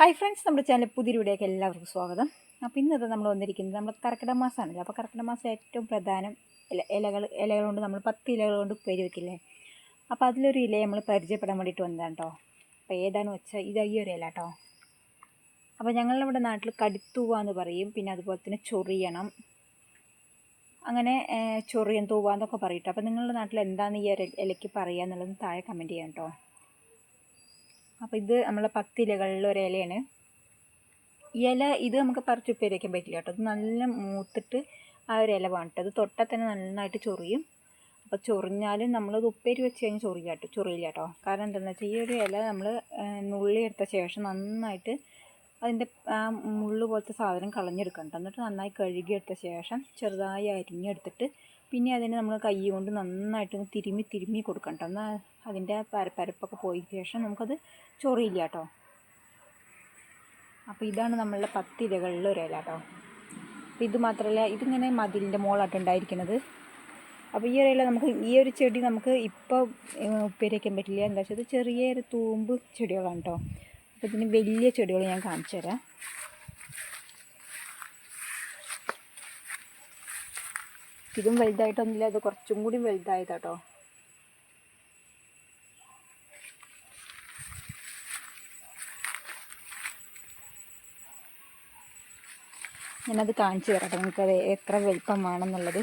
Hi friends നമ്മുടെ channel പുതിയ വീഡിയോക്ക് എല്ലാവർക്കും സ്വാഗതം. അപ്പോൾ ഇന്നത്തെ നമ്മൾ വന്നിരിക്കുന്നത് നമ്മൾ കർക്കിടക മാസമാണല്ലോ അപ്പോൾ കർക്കിടക മാസം ഏറ്റവും പ്രധാനം ഇല ഇലകൾ ഇലകൾ കൊണ്ട് നമ്മൾ പത്ത് ഇലകൾ കൊണ്ട് പേര് വെക്കില്ലേ? അപ്പോൾ അതിലൊരു ഇല നമ്മൾ പരിചയപ്പെടാൻ വേണ്ടിയിട്ട് വന്നതാണ് കേട്ടോ അപ്പോൾ ഏതാണെന്ന് വെച്ചാൽ ഇത് ഈ ഒരു ഇല കേട്ടോ അപ്പോൾ ഞങ്ങളുടെ നാട്ടിൽ കടുത്തൂവ എന്ന് പറയും. പിന്നെ അതുപോലെ തന്നെ ചൊറിയണം. അങ്ങനെ ചൊറിയൻ തൂവ എന്നൊക്കെ പറയും ട്ടോ. അപ്പോൾ നിങ്ങളുടെ നാട്ടിൽ എന്താണ് ഈ ഇലയ്ക്ക് പറയുക എന്നുള്ളത് താഴെ കമന്റ് ചെയ്യാം കേട്ടോ അപ്പോൾ ഇത് നമ്മളെ പത്തിലകളിൽ ഒരു ഇലയാണ്. ഇല ഇത് നമുക്ക് പറിച്ച് ഉപ്പേരി വയ്ക്കാൻ പറ്റില്ല കേട്ടോ. അത് നല്ല മൂത്തിട്ട് ആ ഒരു ഇല വേണം. ഇത് തൊട്ടാൽ തന്നെ നന്നായിട്ട് ചൊറിയും. അപ്പോൾ ചൊറിഞ്ഞാലും നമ്മളത് ഉപ്പേരി വെച്ച് കഴിഞ്ഞാൽ ചൊറിയില്ല കേട്ടോ. ചൊറിയില്ല കേട്ടോ. കാരണം എന്താണെന്ന് വെച്ചാൽ ഈ ഒരു ഇല നമ്മൾ നുള്ളി എടുത്ത ശേഷം നന്നായിട്ട് അതിന്റെ ആ മുള്ളു പോലത്തെ സാധനം കളഞ്ഞെടുക്കണം എന്നിട്ട് നന്നായി കഴുകിയെടുത്ത ശേഷം ചെറുതായി അരിഞ്ഞെടുത്തിട്ട് പിന്നെ അതിനെ നമ്മൾ കൈ കൊണ്ട് നന്നായിട്ട് തിരുമ്മി തിരുമ്മി കൊടുക്കണം. എന്നാൽ അതിന്റെ പരപ്പരപ്പൊക്കെ പോയ ശേഷം നമുക്കത് ചൊറിയില്ല കേട്ടോ അപ്പോൾ ഇതാണ് നമ്മളുടെ പത്ത് ഒരു ഇല കേട്ടോ അപ്പോൾ ഇത് മാത്രമല്ല ഇതിങ്ങനെ മതിലിന്റെ മുകളായിട്ട് ഉണ്ടായിരിക്കുന്നത് അപ്പോൾ ഈ ഒരു ഇല നമുക്ക് ഈ ഒരു ചെടി നമുക്ക് ഇപ്പോൾ ഉപ്പേരി വയ്ക്കാൻ പറ്റില്ല. എന്താ വെച്ചാൽ ചെറിയൊരു തൂമ്പ് ചെടികളാണ് കേട്ടോ അപ്പോൾ ഇതിന് വലിയ ചെടികൾ ഞാൻ കാണിച്ചു തരാം ഇതും വലുതായിട്ടൊന്നുമില്ല ഇത് കുറച്ചും കൂടി വലുതായതാട്ടോ. ഞാനത് കാണിച്ചു തരാം നിങ്ങൾക്ക് നിങ്ങൾക്കത് എത്ര വലിപ്പം വേണമെന്നുള്ളത്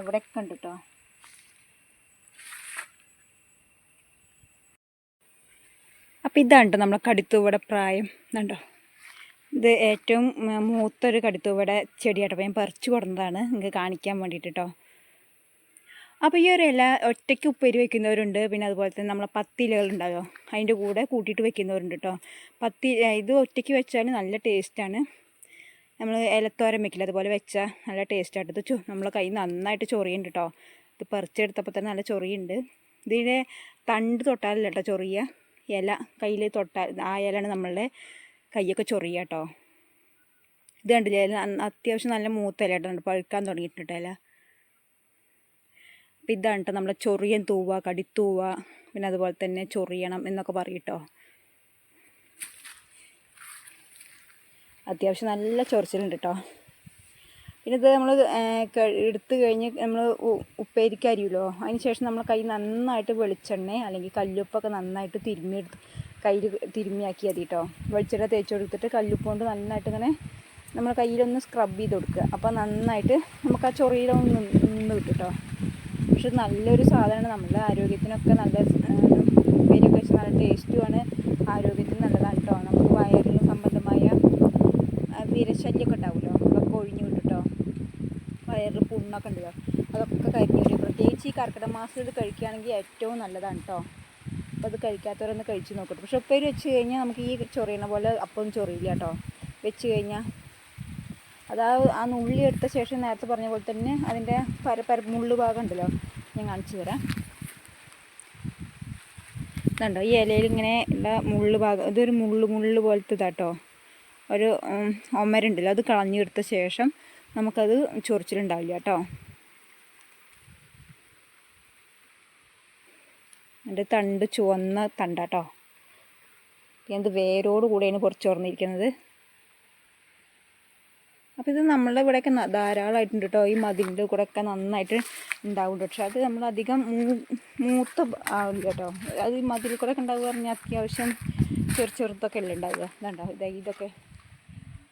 ഇവിടെയൊക്കെ ഉണ്ട് കേട്ടോ അപ്പോൾ ഇതാണ് ട്ടോ നമ്മളെ കടുത്തൂവയുടെ പ്രായം. ഇതുണ്ടോ ഇത് ഏറ്റവും മൂത്തൊരു കടുത്തൂവയുടെ ചെടിയാട്ടോ. ഞാൻ പറിച്ചു കൊടുന്നതാണ് നിങ്ങൾക്ക് കാണിക്കാൻ വേണ്ടിയിട്ട് കേട്ടോ അപ്പോൾ ഈ ഒരു ഇല ഒറ്റയ്ക്ക് ഉപ്പേരി വെക്കുന്നവരുണ്ട്. പിന്നെ അതുപോലെ തന്നെ നമ്മളെ പത്തിലകൾ ഉണ്ടാകും അതിന്റെ കൂടെ കൂട്ടിയിട്ട് വെക്കുന്നവരുണ്ട് കേട്ടോ പത്തി ഇത് ഒറ്റയ്ക്ക് വെച്ചാൽ നല്ല ടേസ്റ്റാണ്. നമ്മൾ ഇലത്തോരം വെക്കില്ല? അതുപോലെ വെച്ചാൽ നല്ല ടേസ്റ്റായിട്ട് ഇത് ചോ നമ്മളെ കൈ നന്നായിട്ട് ചൊറിയുണ്ട് കേട്ടോ ഇത് പറിച്ചെടുത്തപ്പോൾ തന്നെ നല്ല ചൊറിയുണ്ട്. ഇതിന്റെ തണ്ട് തൊട്ടാലല്ല കേട്ടോ ചൊറിയ. ഇല കയ്യിൽ തൊട്ടാൽ ആ ഇലയാണ് നമ്മളുടെ കൈയൊക്കെ ചൊറിയ കേട്ടോ ഇത് കണ്ടില്ലേ? അത്യാവശ്യം നല്ല മൂത്തല കേട്ടോ പഴുക്കാൻ തുടങ്ങിയിട്ടുണ്ട് ഇല അപ്പം ഇതാണ് കേട്ടോ നമ്മളെ ചൊറിയൻ തൂവ കടിത്തൂവ പിന്നെ അതുപോലെ തന്നെ ചൊറിയണം എന്നൊക്കെ പറയട്ടോ. അത്യാവശ്യം നല്ല ചൊറിച്ചിലുണ്ട് കേട്ടോ പിന്നെ ഇത് നമ്മൾ എടുത്ത് കഴിഞ്ഞ് നമ്മൾ ഉപ്പേരിക്കരിയല്ലോ. അതിന് ശേഷം നമ്മൾ കൈ നന്നായിട്ട് വെളിച്ചെണ്ണ അല്ലെങ്കിൽ കല്ലുപ്പൊക്കെ നന്നായിട്ട് തിരുമ്മി എടുത്ത് കയ്യിൽ തിരുമ്മിയാക്കി മതി കേട്ടോ വെളിച്ചെണ്ണ തേച്ച് കൊടുത്തിട്ട് കല്ലുപ്പ് കൊണ്ട് നന്നായിട്ട് ഇങ്ങനെ നമ്മൾ കയ്യിലൊന്ന് സ്ക്രബ് ചെയ്ത് കൊടുക്കുക. അപ്പോൾ നന്നായിട്ട് നമുക്ക് ആ ചൊറിയിലൊന്ന് നിന്ന് കിട്ടും പക്ഷെ നല്ലൊരു സാധനമാണ്. നമ്മുടെ ആരോഗ്യത്തിനൊക്കെ നല്ല പേരൊക്കെ വെച്ച് നല്ല ടേസ്റ്റുമാണ് ആരോഗ്യത്തിന് നല്ലതാണ് കേട്ടോ നമുക്ക് വയറിന് സംബന്ധമായ വിരശല്യമൊക്കെ ഉണ്ടാവുമല്ലോ. അതൊക്കെ ഒഴിഞ്ഞു കേട്ടോ വയറിൽ പുണ്ണൊക്കെ ഉണ്ടല്ലോ. അതൊക്കെ കരിഞ്ഞു പ്രത്യേകിച്ച് ഈ കർക്കിടക മാസത്തിൽ കഴിക്കുകയാണെങ്കിൽ ഏറ്റവും നല്ലതാണ് കേട്ടോ അപ്പോൾ അത് കഴിക്കാത്തവരൊന്ന് കഴിച്ച് നോക്കട്ടെ. പക്ഷെ ഉപ്പേരി വെച്ച് കഴിഞ്ഞാൽ നമുക്ക് ഈ ചൊറിയണ പോലെ അപ്പം ചൊറിയില്ല കേട്ടോ. വെച്ച് കഴിഞ്ഞാൽ അതാ ആ നുള്ളി എടുത്ത ശേഷം നേരത്തെ പറഞ്ഞ പോലെ തന്നെ അതിന്റെ പര പര മുള്ളു ഭാഗം ഉണ്ടല്ലോ ഞാൻ കാണിച്ചു തരാം. ഇതുണ്ടോ ഈ ഇലയിൽ ഇങ്ങനെ ഉള്ള മുള്ളു ഭാഗം ഇതൊരു മുള്ളു മുള്ളു പോലത്തെ ഇതാട്ടോ ഒരു ഒമരുണ്ടല്ലോ അത് കളഞ്ഞെടുത്ത ശേഷം നമുക്കത് ചൊറിച്ചിലുണ്ടാവില്ല കേട്ടോ. എന്റെ തണ്ട് ചുവന്ന തണ്ടാട്ടോ. എന്ത് വേരോട് കൂടെയാണ് കുറച്ച് തുറന്നിരിക്കുന്നത് അപ്പോൾ ഇത് നമ്മളുടെ ഇവിടെയൊക്കെ ധാരാളമായിട്ടുണ്ട് കേട്ടോ ഈ മതിലിന്റെ കൂടെ ഒക്കെ നന്നായിട്ട് ഉണ്ടാവുന്നുണ്ട്. പക്ഷേ അത് നമ്മൾ അധികം മൂത്ത ആവില്ല കേട്ടോ അത് ഈ മതിൽ കൂടെ ഒക്കെ ഉണ്ടാവുക പറഞ്ഞാൽ അത്യാവശ്യം ചെറു ചെറുതൊക്കെ അല്ലേ ഉണ്ടാവുക. ഇതുണ്ടാവും ഇതാ ഇതൊക്കെ.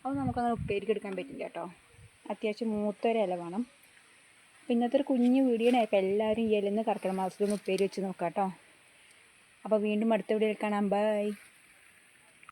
അത് നമുക്കങ്ങനെ ഉപ്പേരിക്ക് എടുക്കാൻ പറ്റില്ല കേട്ടോ അത്യാവശ്യം മൂത്തൊരില വേണം. അപ്പോൾ ഇന്നത്തെ ഒരു കുഞ്ഞു വീഡിയോ അപ്പോൾ എല്ലാവരും ഈ ഇലന്ന് കർക്കിടക മാസത്തിൽ ഉപ്പേരി വെച്ച് നോക്കാം കേട്ടോ അപ്പോൾ വീണ്ടും അടുത്ത വീഡിയോയിൽ കാണാം. ബൈ